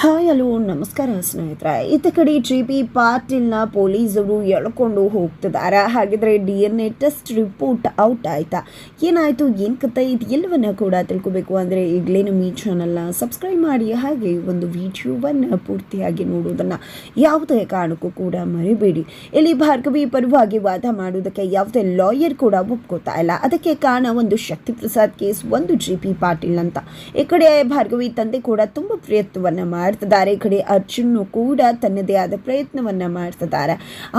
Hi, hello, ನಮಸ್ಕಾರ ಸ್ನೇಹಿತರೆ. ಇತ್ತ ಕಡೆ ಜಿ ಪಿ ಪಾಟೀಲ್ನ ಪೊಲೀಸರು ಎಳ್ಕೊಂಡು ಹೋಗ್ತಿದ್ದಾರೆ. ಹಾಗಿದ್ರೆ D N A test report out ಆಯ್ತಾ? ಏನಾಯಿತು? ಏನು ಕತೆ? ಇದು ಎಲ್ಲವನ್ನ ಕೂಡ ತಿಳ್ಕೊಬೇಕು ಅಂದರೆ ಈಗಲೇ ನಮ್ಮ ಈ ಚಾನಲ್ನ ಸಬ್ಸ್ಕ್ರೈಬ್ ಮಾಡಿ, ಹಾಗೆ ಒಂದು ವಿಡಿಯೋವನ್ನು ಪೂರ್ತಿಯಾಗಿ ನೋಡೋದನ್ನು ಯಾವುದೇ ಕಾರಣಕ್ಕೂ ಕೂಡ ಮರಿಬೇಡಿ. ಇಲ್ಲಿ ಭಾರ್ಗವಿ ಪರವಾಗಿ ವಾದ ಮಾಡುವುದಕ್ಕೆ ಯಾವುದೇ ಲಾಯರ್ ಕೂಡ ಒಪ್ಕೋತಾ ಇಲ್ಲ. ಅದಕ್ಕೆ ಕಾರಣ ಒಂದು ಶಕ್ತಿ ಪ್ರಸಾದ್ ಕೇಸ್, ಒಂದು ಜಿ ಪಿ ಪಾಟೀಲ್ ಅಂತ. ಈ ಕಡೆ ಭಾರ್ಗವಿ ತಂದೆ ಕೂಡ ತುಂಬ ಪ್ರಯತ್ನವನ್ನ ಮಾಡ್ತಿದ್ದಾರೆ. ಈ ಕಡೆ ಅರ್ಜುನ್ ಕೂಡ ತನ್ನದೇ ಆದ ಪ್ರಯತ್ನವನ್ನ ಮಾಡ್ತಿದ್ದಾರೆ.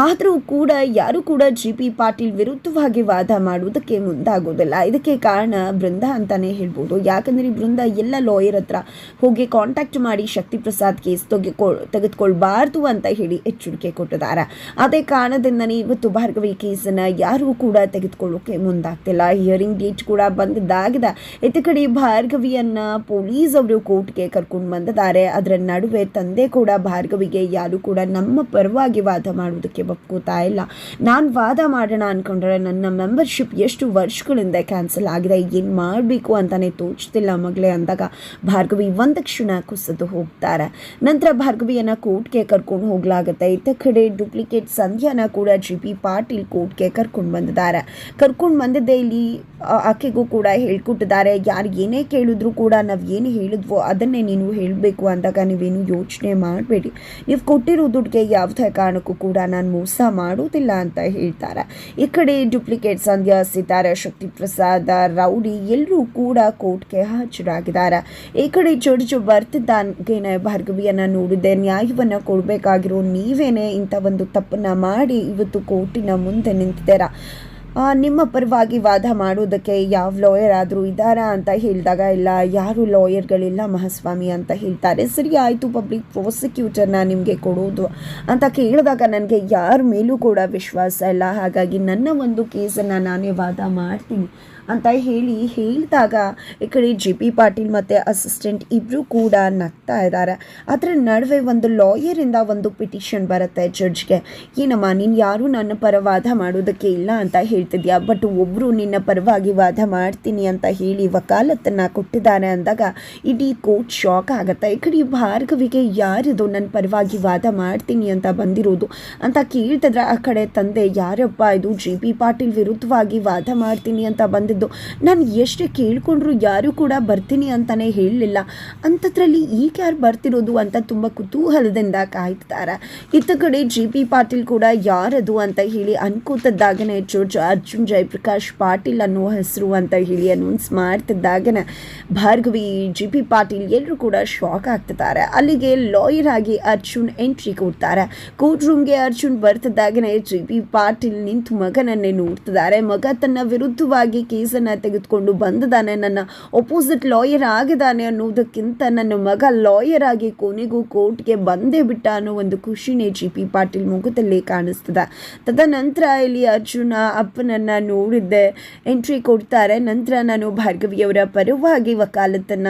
ಆದರೂ ಕೂಡ ಯಾರು ಕೂಡ ಜಿ ಪಿ ಪಾಟೀಲ್ ವಿರುದ್ಧವಾಗಿ ವಾದ ಮಾಡುವುದಕ್ಕೆ ಮುಂದಾಗೋದಿಲ್ಲ ಇದಕ್ಕೆ ಕಾರಣ ಬೃಂದ ಅಂತಾನೆ ಹೇಳ್ಬೋದು. ಯಾಕಂದ್ರೆ ಬೃಂದ ಎಲ್ಲ ಲಾಯರ್ ಹತ್ರ ಹೋಗಿ ಕಾಂಟ್ಯಾಕ್ಟ್ ಮಾಡಿ ಶಕ್ತಿ ಪ್ರಸಾದ್ ಕೇಸ್ ತೆಗೆಕೊಳ್ ತೆಗೆದುಕೊಳ್ಬಾರ್ದು ಅಂತ ಹೇಳಿ ಎಚ್ಚರಿಕೆ ಕೊಟ್ಟಿದ್ದಾರೆ. ಅದೇ ಕಾರಣದಿಂದನೇ ಇವತ್ತು ಭಾರ್ಗವಿ ಕೇಸನ್ನ ಯಾರೂ ಕೂಡ ತೆಗೆದುಕೊಳ್ಳೋಕೆ ಮುಂದಾಗ್ತಿಲ್ಲ. ಹಿಯರಿಂಗ್ ಡೇಟ್ ಕೂಡ ಬಂದಿದ್ದಾಗಿದೆ. ಇತ್ತ ಕಡೆ ಭಾರ್ಗವಿಯನ್ನ ಪೊಲೀಸ್ ಅವರು ಕೋರ್ಟ್ಗೆ ಕರ್ಕೊಂಡು ಬಂದಿದ್ದಾರೆ. ಅದರ ನಡುವೆ ತಂದೆ ಕೂಡ ಭಾರ್ಗವಿಗೆ ಯಾರು ಕೂಡ ನಮ್ಮ ಪರವಾಗಿ ವಾದ ಮಾಡುವುದಕ್ಕೆ ಒಪ್ಕೋತಾ ಇಲ್ಲ. ನಾನು ವಾದ ಮಾಡೋಣ ಅನ್ಕೊಂಡ್ರೆ ನನ್ನ ಮೆಂಬರ್ಶಿಪ್ ಎಷ್ಟು ವರ್ಷಗಳಿಂದ ಕ್ಯಾನ್ಸಲ್ ಆಗಿದೆ, ಏನು ಮಾಡಬೇಕು ಅಂತಲೇ ತೋಚ್ತಿಲ್ಲ ಮಗಳೇ ಅಂದಾಗ ಭಾರ್ಗವಿ ಒಂದು ಕ್ಷಣ ಕುಸಿದು ಹೋಗ್ತಾರೆ. ನಂತರ ಭಾರ್ಗವಿಯನ್ನು ಕೋರ್ಟ್ಗೆ ಕರ್ಕೊಂಡು ಹೋಗ್ಲಾಗತ್ತೆ. ಇತ್ತ ಕಡೆ ಡೂಪ್ಲಿಕೇಟ್ ಸಂಧ್ಯಾನ ಕೂಡ ಜಿ ಪಿ ಪಾಟೀಲ್ ಕೋರ್ಟ್ಗೆ ಕರ್ಕೊಂಡು ಬಂದಿದ್ದಾರೆ. ಕರ್ಕೊಂಡು ಬಂದಿದ್ದೇ ಇಲ್ಲಿ ಆಕೆಗೂ ಕೂಡ ಹೇಳ್ಕೊಟ್ಟಿದ್ದಾರೆ. ಯಾರು ಏನೇ ಕೇಳಿದ್ರು ಕೂಡ ನಾವು ಏನು ಹೇಳಿದ್ವೋ ಅದನ್ನೇ ನೀನು ಹೇಳಬೇಕು ಅಂದಾಗ ನೀವೇನು ಯೋಚನೆ ಮಾಡಬೇಡಿ. ನೀವು ಕೊಟ್ಟಿರೋ ದುಡ್ಡಿಗೆ ಯಾವುದೇ ಕಾರಣಕ್ಕೂ ಕೂಡ ನಾನು ಮೋಸ ಮಾಡೋದಿಲ್ಲ ಅಂತ ಹೇಳ್ತಾರೆ. ಈ ಕಡೆ ಡ್ಯೂಪ್ಲಿಕೇಟ್ ಸಂಧ್ಯಾ, ಸಿತಾರ, ಶಕ್ತಿ ಪ್ರಸಾದ, ರೌಡಿ ಎಲ್ಲರೂ ಕೂಡ ಕೋರ್ಟ್ಗೆ ಹಾಜರಾಗಿದ್ದಾರೆ. ಈ ಕಡೆ ಜಡ್ಜ್ ಬರ್ತಿದ್ದಾಗೇನೆ ಭಾರ್ಗವಿಯನ್ನ ನೋಡಿದೆ ನ್ಯಾಯವನ್ನ ಕೊಡಬೇಕಾಗಿರೋ ನೀವೇನೆ ಇಂಥ ಒಂದು ತಪ್ಪನ್ನ ಮಾಡಿ ಇವತ್ತು ಕೋರ್ಟಿನ ಮುಂದೆ ನಿಂತಿದ್ದೀರಾ? ನಿಮ್ಮ ಪರವಾಗಿ ವಾದ ಮಾಡೋದಕ್ಕೆ ಯಾವ ಲಾಯರ್ ಆದರೂ ಇದ್ದಾರಾ ಅಂತ ಹೇಳಿದಾಗ, ಇಲ್ಲ, ಯಾರು ಲಾಯರ್ಗಳಿಲ್ಲ ಮಹಾಸ್ವಾಮಿ ಅಂತ ಹೇಳ್ತಾರೆ. ಸರಿ ಆಯಿತು ಪಬ್ಲಿಕ್ ಪ್ರಾಸಿಕ್ಯೂಟರ್ನ ನಿಮಗೆ ಕೊಡೋದು ಅಂತ ಕೇಳಿದಾಗ ನನಗೆ ಯಾರ ಮೇಲೂ ಕೂಡ ವಿಶ್ವಾಸ ಇಲ್ಲ. ಹಾಗಾಗಿ ನನ್ನ ಒಂದು ಕೇಸನ್ನು ನಾನೇ ವಾದ ಮಾಡ್ತೀನಿ ಅಂತ ಹೇಳಿ ಹೇಳಿದಾಗ, ಈ ಕಡೆ ಜಿ ಪಿ ಪಾಟೀಲ್ ಮತ್ತು ಅಸಿಸ್ಟೆಂಟ್ ಇಬ್ಬರು ಕೂಡ ನಗ್ತಾ ಇದ್ದಾರೆ. ಅದರ ನಡುವೆ ಒಂದು ಲಾಯರಿಂದ ಒಂದು ಪಿಟಿಷನ್ ಬರುತ್ತೆ ಜಡ್ಜ್ಗೆ ಏನಮ್ಮ, ನೀನು ಯಾರೂ ನನ್ನ ಪರ ವಾದ ಮಾಡೋದಕ್ಕೆ ಇಲ್ಲ ಅಂತ ಹೇಳ್ತಿದ್ಯಾ ಬಟ್ ಒಬ್ಬರು ನಿನ್ನ ಪರವಾಗಿ ವಾದ ಮಾಡ್ತೀನಿ ಅಂತ ಹೇಳಿ ವಕಾಲತ್ತನ್ನು ಕೊಟ್ಟಿದ್ದಾರೆ ಅಂದಾಗ ಇಡೀ ಕೋರ್ಟ್ ಶಾಕ್ ಆಗುತ್ತೆ. ಈ ಕಡೆ ಭಾರ್ಗವಿಗೆ ಯಾರಿದು ನನ್ನ ಪರವಾಗಿ ವಾದ ಮಾಡ್ತೀನಿ ಅಂತ ಬಂದಿರೋದು ಅಂತ ಕೇಳ್ತಿದ್ರೆ. ಆ ಕಡೆ ತಂದೆ, ಯಾರಪ್ಪ ಇದು? ಜಿ ಪಿ ಪಾಟೀಲ್ ವಿರುದ್ಧವಾಗಿ ವಾದ ಮಾಡ್ತೀನಿ ಅಂತ ಬಂದಿದ್ದು. ನಾನು ಎಷ್ಟೇ ಕೇಳಿಕೊಂಡ್ರು ಯಾರು ಕೂಡ ಬರ್ತೀನಿ ಅಂತಲೇ ಹೇಳಲಿಲ್ಲ. ಅಂಥದ್ರಲ್ಲಿ ಈಗ ಯಾರು ಬರ್ತಿರೋದು ಅಂತ ತುಂಬ ಕುತೂಹಲದಿಂದ ಕಾಯ್ತಾರೆ. ಇತ್ತ ಕಡೆ ಜಿ ಪಿ ಪಾಟೀಲ್ ಕೂಡ ಯಾರದು ಅಂತ ಹೇಳಿ ಅನ್ಕೋತಿದ್ದಾಗನೆ ಜೋಜ್ ಅರ್ಜುನ್, ಜಯಪ್ರಕಾಶ್ ಪಾಟೀಲ್ ಅನ್ನೋ ಹೆಸರು ಅಂತ ಹೇಳಿ ಅನೌನ್ಸ್ ಮಾಡ್ತಿದ್ದಾಗನೆ. ಭಾರ್ಗವಿ ಜಿ ಪಿ ಪಾಟೀಲ್ ಎಲ್ಲರೂ ಕೂಡ ಶಾಕ್ ಆಗ್ತಿದ್ದಾರೆ. ಅಲ್ಲಿಗೆ ಲಾಯರ್ ಆಗಿ ಅರ್ಜುನ್ ಎಂಟ್ರಿ ಕೊಡ್ತಾರೆ. ಕೋರ್ಟ್ ರೂಮ್ಗೆ ಅರ್ಜುನ್ ಬರ್ತಿದ್ದಾಗನೆ ಜಿ ಪಿ ಪಾಟೀಲ್ ನಿಂತು ಮಗನನ್ನೇ ನೋಡ್ತಿದ್ದಾರೆ. ಮಗ ತನ್ನ ವಿರುದ್ಧವಾಗಿ ಕೇಸನ್ನು ತೆಗೆದುಕೊಂಡು ಬಂದಿದ್ದಾನೆ. ನನ್ನ ಒಪೋಸಿಟ್ ಲಾಯರ್ ಆಗಿದ್ದಾನೆ ಅನ್ನೋದಕ್ಕಿಂತ ನನ್ನ ಮಗ ಲಾಯರ್ ಆಗಿ ಕೊನೆಗೂ ಕೋರ್ಟ್ಗೆ ಬಂದೇ ಬಿಟ್ಟ ಅನ್ನೋ ಒಂದು ಖುಷಿನೇ ಜಿ ಪಿ ಪಾಟೀಲ್ ಮುಖದಲ್ಲಿ ಕಾಣಿಸ್ತದೆ. ತದನಂತರ ಇಲ್ಲಿ ಅರ್ಜುನ ಅಪ್ಪನನ್ನ ನೋಡಿದ್ದೆ. ಎಂಟ್ರಿ ಕೊಡ್ತಾರೆ. ನಂತರ ನಾನು ಭಾರ್ಗವಿಯವರ ಪರವಾಗಿ ವಕಾಲತ್ತನ್ನ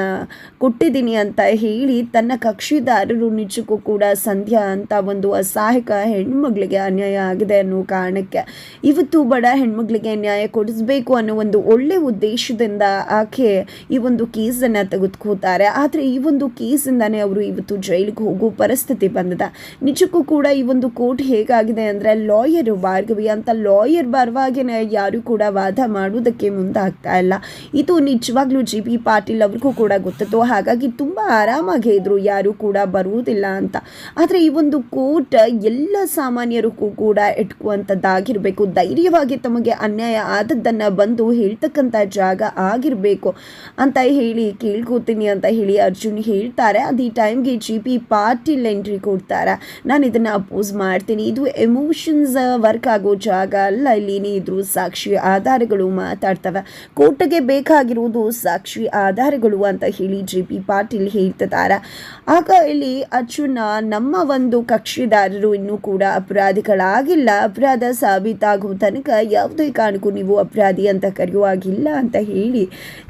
ಕೊಟ್ಟಿದ್ದೀನಿ ಅಂತ ಹೇಳಿ ತನ್ನ ಕಕ್ಷಿದಾರರು ನಿಜಕ್ಕೂ ಕೂಡ ಸಂಧ್ಯಾ ಅಂತ ಒಂದು ಅಸಹಾಯಕ ಹೆಣ್ಮಗಳಿಗೆ ಅನ್ಯಾಯ ಆಗಿದೆ ಅನ್ನೋ ಕಾರಣಕ್ಕೆ ಇವತ್ತು ಬಡ ಹೆಣ್ಮಗಳಿಗೆ ನ್ಯಾಯ ಕೊಡಿಸ್ಬೇಕು ಅನ್ನೋ ಒಂದು ಒಳ್ಳೆ ಉದ್ದೇಶದಿಂದ ಆಕೆ ಈ ಒಂದು ಕೇಸನ್ನು ತೆಗೆದುಕೋತಾರೆ. ಆದರೆ ಈ ಒಂದು ಕೇಸಿಂದಾನೇ ಅವರು ಇವತ್ತು ಜೈಲಿಗೆ ಹೋಗೋ ಪರಿಸ್ಥಿತಿ ಬಂದದ. ನಿಜಕ್ಕೂ ಕೂಡ ಈ ಒಂದು ಕೋರ್ಟ್ ಹೇಗಾಗಿದೆ ಅಂದರೆ ಲಾಯರ್ ಭಾರ್ಗವಿ ಅಂತ ಲಾಯರ್ ಪರವಾಗಿನೇ ಯಾರು ಕೂಡ ವಾದ ಮಾಡುವುದಕ್ಕೆ ಮುಂದಾಗ್ತಾ ಇಲ್ಲ. ಇದು ನಿಜವಾಗ್ಲೂ ಜಿ ಪಿ ಪಾಟೀಲ್ ಅವ್ರಿಗೂ ಕೂಡ ಗೊತ್ತಿತ್ತು. ಹಾಗಾಗಿ ತುಂಬ ಆರಾಮಾಗಿ ಇದ್ರು. ಯಾರು ಕೂಡ ಬರುವುದಿಲ್ಲ ಅಂತ. ಆದರೆ ಈ ಒಂದು ಕೋರ್ಟ್ ಎಲ್ಲ ಸಾಮಾನ್ಯರಿಗೂ ಕೂಡ ಇಟ್ಕುವಂಥದ್ದಾಗಿರಬೇಕು ಧೈರ್ಯವಾಗಿ ತಮಗೆ ಅನ್ಯಾಯ ಆದದ್ದನ್ನು ಬಂದು ಹೇಳ್ತಕ್ಕಂಥ ಜಾಗ ಆಗಿರಬೇಕು ಅಂತ ಹೇಳಿ ಕೇಳ್ಕೊತೀನಿ ಅಂತ ಹೇಳಿ ಅರ್ಜುನ್ ಹೇಳ್ತಾರೆ. ಅದು ಈ ಟೈಮ್ಗೆ ಜಿ ಪಿ ಪಾಟೀಲ್ ಎಂಟ್ರಿ ಕೊಡ್ತಾರೆ? ನಾನು ಇದನ್ನು ಅಪೋಸ್ ಮಾಡ್ತೀನಿ. ಇದು ಎಮೋಷನ್ಸ್ ವರ್ಕ್ ಆಗೋ ಜಾಗ ಅಲ್ಲ ಇಲ್ಲಿನೇ ಇದ್ರು ಸಾಕ್ಷಿ ಆಧಾರಗಳು ಮಾತಾಡ್ತವೆ. ಕೋರ್ಟ್ಗೆ ಬೇಕಾಗಿರುವುದು ಸಾಕ್ಷಿ ಆಧಾರಗಳು ಅಂತ ಹೇಳಿ ಜಿ ಪಿ ಪಾಟೀಲ್ ಹೇಳ್ತಿದ್ದಾರೆ. ಆಗ ಇಲ್ಲಿ ಅರ್ಜುನ, ನಮ್ಮ ಒಂದು ಕಕ್ಷಿದಾರರು ಇನ್ನೂ ಕೂಡ ಅಪರಾಧಿಗಳಾಗಿಲ್ಲ. ಅಪರಾಧ ಸಾಬೀತಾಗುವ ತನಕ ಯಾವುದೇ ಕಾರಣಕ್ಕೂ ನೀವು ಅಪರಾಧಿ ಅಂತ ಕರೆಯುವಾಗಿಲ್ಲ ಅಂತ ಹೇಳಿ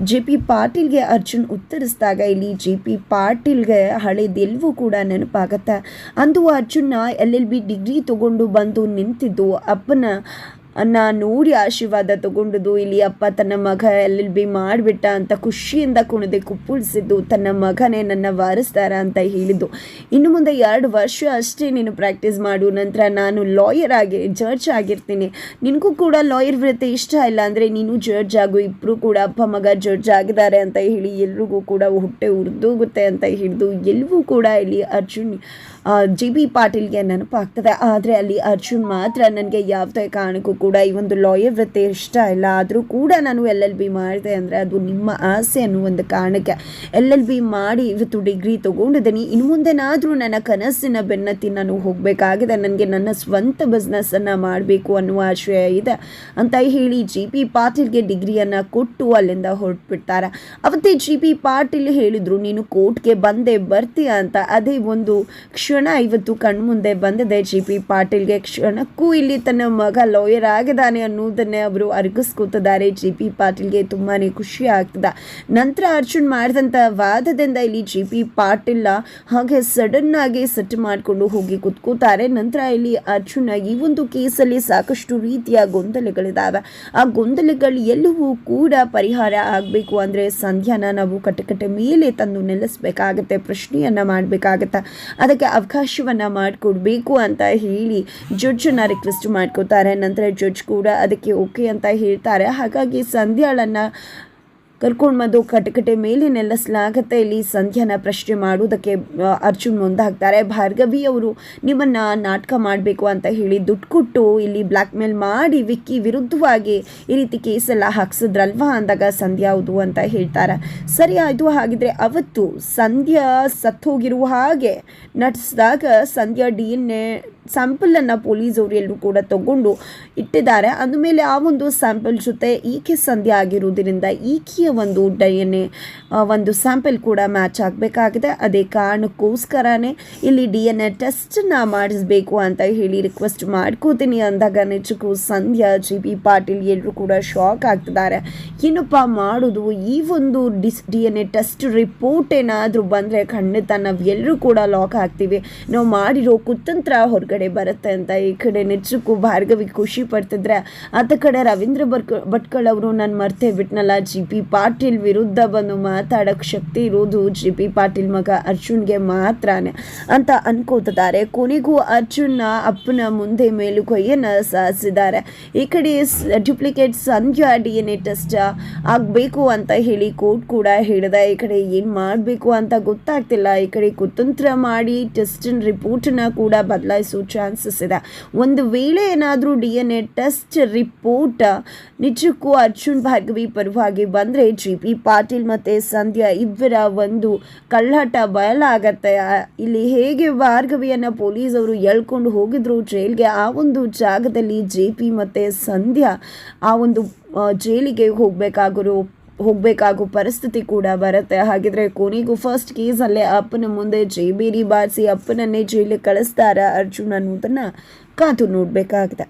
ಜೆ ಪಿ ಪಾಟೀಲ್ಗೆ ಅರ್ಜುನ್ ಉತ್ತರಿಸಿದಾಗ ಇಲ್ಲಿ ಜೆ ಪಿ ಪಾಟೀಲ್ಗೆ ಹಳೆದೆಲ್ವೂ ಕೂಡ ನೆನಪಾಗತ್ತೆ. ಅಂದು Arjuna L L B degree ತಗೊಂಡು ಬಂದು ನಿಂತಿದ್ದು ಅಪ್ಪನ ಅನ್ನ ನೋಡಿ ಆಶೀರ್ವಾದ ತಗೊಂಡದು ಇಲ್ಲಿ ಅಪ್ಪ ತನ್ನ ಮಗ ಎಲ್ ಬಿ ಮಾಡಿಬಿಟ್ಟ ಅಂತ ಖುಷಿಯಿಂದ ಕುಣಿದೆ, ಕುಪ್ಪುಳಿಸಿದ್ದು, ತನ್ನ ಮಗನೇ ನನ್ನ ವಾರಿಸ್ತಾರ ಅಂತ ಹೇಳಿದ್ದು. ಇನ್ನು ಮುಂದೆ ಎರಡು ವರ್ಷ ಅಷ್ಟೇ ನೀನು ಪ್ರಾಕ್ಟೀಸ್ ಮಾಡು, ನಂತರ ನಾನು ಲಾಯರ್ ಆಗಿ ಜಡ್ಜ್ ಆಗಿರ್ತೀನಿ. ನಿನಗೂ ಕೂಡ ಲಾಯರ್ ವೃತ್ತಿ ಇಷ್ಟ ಇಲ್ಲ ಅಂದರೆ ನೀನು ಜಡ್ಜ್ ಆಗು ಇಬ್ಬರು ಕೂಡ ಅಪ್ಪ ಮಗ ಜಡ್ಜ್ ಆಗಿದ್ದಾರೆ ಅಂತ ಹೇಳಿ ಎಲ್ರಿಗೂ ಕೂಡ ಹೊಟ್ಟೆ ಉರಿದೋಗುತ್ತೆ ಅಂತ ಹಿಡಿದು ಎಲ್ಲವೂ ಕೂಡ ಇಲ್ಲಿ ಅರ್ಜುನ್ ಜಿ ಬಿ ಪಾಟೀಲ್ಗೆ ನೆನಪಾಗ್ತದೆ. ಆದರೆ ಅಲ್ಲಿ ಅರ್ಜುನ್ ಮಾತ್ರ ನನಗೆ ಯಾವುದೇ ಕಾರಣಕ್ಕೂ ಕೂಡ ಈ ಒಂದು ಲಾಯರ್ ವೃತ್ತಿ ಇಷ್ಟ ಇಲ್ಲ. ಆದರೂ ಕೂಡ ನಾನು ಎಲ್ ಎಲ್ ಬಿ ಮಾಡಿದೆ ಅಂದರೆ ಅದು ನಿಮ್ಮ ಆಸೆ ಅನ್ನೋ ಒಂದು ಕಾರಣಕ್ಕೆ ಎಲ್ ಎಲ್ ಬಿ ಮಾಡಿ ಇವತ್ತು ಡಿಗ್ರಿ ತೊಗೊಂಡಿದ್ದೀನಿ. ಇನ್ನು ಮುಂದೆನಾದರೂ ನನ್ನ ಕನಸಿನ ಬೆನ್ನತ್ತಿ ನಾನು ಹೋಗಬೇಕಾಗಿದೆ. ನನಗೆ ನನ್ನ ಸ್ವಂತ ಬಿಸ್ನೆಸ್ಸನ್ನು ಮಾಡಬೇಕು ಅನ್ನುವ ಆಶಯ ಇದೆ ಅಂತ ಹೇಳಿ ಜಿ ಪಿ ಪಾಟೀಲ್ಗೆ ಡಿಗ್ರಿಯನ್ನು ಕೊಟ್ಟು ಅಲ್ಲಿಂದ ಹೊರಟ್ಬಿಡ್ತಾರೆ. ಅವತ್ತೇ ಜಿ ಪಿ ಪಾಟೀಲ್ ಹೇಳಿದರು, ನೀನು ಕೋರ್ಟ್ಗೆ ಬಂದೆ ಬರ್ತೀಯ ಅಂತ. ಅದೇ ಒಂದು ಕ್ಷಣ ಇವತ್ತು ಕಣ್ಮುಂದೆ ಬಂದಿದೆ ಜಿ ಪಿ ಪಾಟೀಲ್ಗೆ. ಕ್ಷಣಕ್ಕೂ ಇಲ್ಲಿ ತನ್ನ ಮಗ ಲಾಯರ್ ಆಗಿದ್ದಾನೆ ಅನ್ನೋದನ್ನೇ ಅವರು ಅರ್ಗಿಸ್ಕೊತಿದ್ದಾರೆ. ಜಿ ಪಿ ಪಾಟೀಲ್ಗೆ ತುಂಬಾ ಖುಷಿ ಆಗ್ತದೆ. ನಂತರ ಅರ್ಜುನ್ ಮಾಡಿದಂಥ ವಾದದಿಂದ ಇಲ್ಲಿ ಜಿ ಪಿ ಪಾಟೀಲ್ ಹಾಗೆ ಸಡನ್ ಆಗಿ ಸೆಟ್ ಮಾಡಿಕೊಂಡು ಹೋಗಿ ಕುತ್ಕೋತಾರೆ. ನಂತರ ಇಲ್ಲಿ ಅರ್ಜುನ ಈ ಒಂದು ಕೇಸಲ್ಲಿ ಸಾಕಷ್ಟು ರೀತಿಯ ಗೊಂದಲಗಳಿದ್ದಾವೆ ಆ ಗೊಂದಲಗಳು ಎಲ್ಲವೂ ಕೂಡ ಪರಿಹಾರ ಆಗಬೇಕು ಅಂದರೆ ಸಂಧ್ಯಾನ ನಾವು ಕಟ್ಟಕಟ್ಟೆ ಮೇಲೆ ತಂದು ನಿಲ್ಲಿಸಬೇಕಾಗತ್ತೆ ಪ್ರಶ್ನೆಯನ್ನು ಮಾಡಬೇಕಾಗತ್ತೆ. ಅದಕ್ಕೆ ಅವಕಾಶವನ್ನು ಮಾಡಿಕೊಡ್ಬೇಕು ಅಂತ ಹೇಳಿ ಜಡ್ಜನ್ನು ರಿಕ್ವೆಸ್ಟ್ ಮಾಡ್ಕೋತಾರೆ. ನಂತರ ಜಡ್ಜ್ ಕೂಡ ಅದಕ್ಕೆ ಓಕೆ ಅಂತ ಹೇಳ್ತಾರೆ. ಹಾಗಾಗಿ ಸಂಧ್ಯಾಳನ್ನು ಕರ್ಕೊಂಡು ಬಂದು ಕಟಕಟೆ ಮೇಲೆ ನೆಲೆಸಲಾಗತ್ತೆ. ಇಲ್ಲಿ ಸಂಧ್ಯಾನ ಪ್ರಶ್ನೆ ಮಾಡುವುದಕ್ಕೆ ಅರ್ಜುನ್ ಮುಂದಾಗ್ತಾರೆ. ಭಾರ್ಗವಿ ಅವರು, ನಿಮ್ಮನ್ನು ನಾಟಕ ಮಾಡಬೇಕು ಅಂತ ಹೇಳಿ ದುಡ್ಡು ಕೊಟ್ಟು ಇಲ್ಲಿ ಬ್ಲ್ಯಾಕ್ ಮೇಲ್ ಮಾಡಿ ವಿಕ್ಕಿ ವಿರುದ್ಧವಾಗಿ ಈ ರೀತಿ ಕೇಸೆಲ್ಲ ಹಾಕ್ಸಿದ್ರಲ್ವಾ? ಅಂದಾಗ ಸಂಧ್ಯಾ, ಹೌದು ಅಂತ ಹೇಳ್ತಾರೆ. ಸರಿ, ಆಯಿತು. ಹಾಗಿದ್ರೆ ಅವತ್ತು ಸಂಧ್ಯಾ ಸತ್ತೋಗಿರುವ ಹಾಗೆ ನಟಿಸಿದಾಗ ಸಂಧ್ಯಾ ಡಿ ಎನ್ ಎ ಸ್ಯಾಂಪಲನ್ನು ಪೊಲೀಸವರು ಎಲ್ಲರೂ ಕೂಡ ತಗೊಂಡು ಇಟ್ಟಿದ್ದಾರೆ. ಅಂದಮೇಲೆ ಆ ಒಂದು ಸ್ಯಾಂಪಲ್ ಜೊತೆ ಈಕೆ ಸಂಧಿ ಆಗಿರುವುದರಿಂದ ಈಕೆಯ ಒಂದು ಡಿ ಒಂದು ಸ್ಯಾಂಪಲ್ ಕೂಡ ಮ್ಯಾಚ್ ಆಗಬೇಕಾಗಿದೆ. ಅದೇ ಕಾರಣಕ್ಕೋಸ್ಕರನೇ ಇಲ್ಲಿ ಡಿ ಎನ್ ಎ ಟೆಸ್ಟನ್ನ ಮಾಡಿಸ್ಬೇಕು ಅಂತ ಹೇಳಿ ರಿಕ್ವೆಸ್ಟ್ ಮಾಡ್ಕೋತೀನಿ ಅಂದಾಗ ನಿಜಕ್ಕೂ ಸಂಧ್ಯಾ, ಜಿ ಬಿ ಪಾಟೀಲ್ ಎಲ್ಲರೂ ಕೂಡ ಶಾಕ್ ಆಗ್ತಿದ್ದಾರೆ. ಏನಪ್ಪ ಮಾಡೋದು? ಈ ಒಂದು ಡಿಸ್, D N A test report ಏನಾದರೂ ಬಂದರೆ ಖಂಡಿತ ನಾವು ಎಲ್ಲರೂ ಕೂಡ ಲಾಕ್ ಆಗ್ತೀವಿ. ನಾವು ಮಾಡಿರೋ ಕುತಂತ್ರ ಹೊರಗಡೆ ಬರುತ್ತೆ ಅಂತ ಈ ಕಡೆ ನಿಜಕ್ಕೂ ಭಾರ್ಗವಿ ಖುಷಿ ಪಡ್ತಿದ್ರೆ. ಆತ ಕಡೆ ರವೀಂದ್ರ ಬರ್ಕ ಭಟ್ಕಳ್ ಅವರು ನಾನು ಮರ್ತೇ ಬಿಟ್ನಲ್ಲ, ಜಿ ಪಿ ಪಾಟೀಲ್ ವಿರುದ್ಧ ಬಂದು ಮಾತಾಡೋಕ್ಕೆ ಶಕ್ತಿ ಇರೋದು ಜಿ ಪಿ ಪಾಟೀಲ್ ಮಗ ಅರ್ಜುನ್ಗೆ ಮಾತ್ರನೇ ಅಂತ ಅನ್ಕೋತಿದ್ದಾರೆ. ಕೊನೆಗೂ ಅರ್ಜುನ್ನ ಅಪ್ಪನ ಮುಂದೆ ಮೇಲುಕೈಯನ್ನು ಸಾಧಿಸಿದ್ದಾರೆ ಈ ಕಡೆ duplicate Sandhya D N A test ಆಗಬೇಕು ಅಂತ ಹೇಳಿ ಕೋರ್ಟ್ ಕೂಡ ಹೇಳಿದ. ಈ ಕಡೆ ಏನು ಮಾಡಬೇಕು ಅಂತ ಗೊತ್ತಾಗ್ತಿಲ್ಲ. ಈ ಕಡೆ ಕುತಂತ್ರ ಮಾಡಿ ಟೆಸ್ಟಿನ ರಿಪೋರ್ಟನ್ನ ಕೂಡ ಬದಲಾಯಿಸೋ ಚಾನ್ಸಸ್ ಇದೆ. ಒಂದು ವೇಳೆ ಏನಾದರೂ D N A test report ನಿಜಕ್ಕೂ ಅರ್ಜುನ್ ಭಾರ್ಗವಿ ಪರವಾಗಿ ಬಂದರೆ ಜಿ ಪಿ ಪಾಟೀಲ್ ಮತ್ತು ಸಂಧ್ಯಾ ಇಬ್ಬರ ಒಂದು ಕಳ್ಳಾಟ ಬಯಲಾಗತ್ತೆ. ಇಲ್ಲಿ ಹೇಗೆ ಭಾರ್ಗವಿಯನ್ನು ಪೊಲೀಸವರು ಎಳ್ಕೊಂಡು ಹೋಗಿದ್ರು ಜೈಲ್ಗೆ, ಆ ಒಂದು ಜಾಗದಲ್ಲಿ ಜೆ ಪಿ ಮತ್ತು ಸಂಧ್ಯಾ ಆ ಒಂದು ಜೈಲಿಗೆ ಹೋಗಬೇಕಾಗಿರೋ, ಹೋಗಬೇಕಾಗೋ ಪರಿಸ್ಥಿತಿ ಕೂಡ ಬರುತ್ತೆ. ಹಾಗಿದ್ರೆ ಕೊನೆಗೂ ಫಸ್ಟ್ ಕೇಸಲ್ಲೇ ಅಪ್ಪನ ಮುಂದೆ ಜೈಬೇರಿ ಬಾರಿಸಿ ಅಪ್ಪನನ್ನೇ ಜೈಲಿಗೆ ಕಳಿಸ್ತಾರ ಅರ್ಜುನ್ ಅನ್ನೋದನ್ನು ಕಾದು ನೋಡಬೇಕಾಗಿದೆ.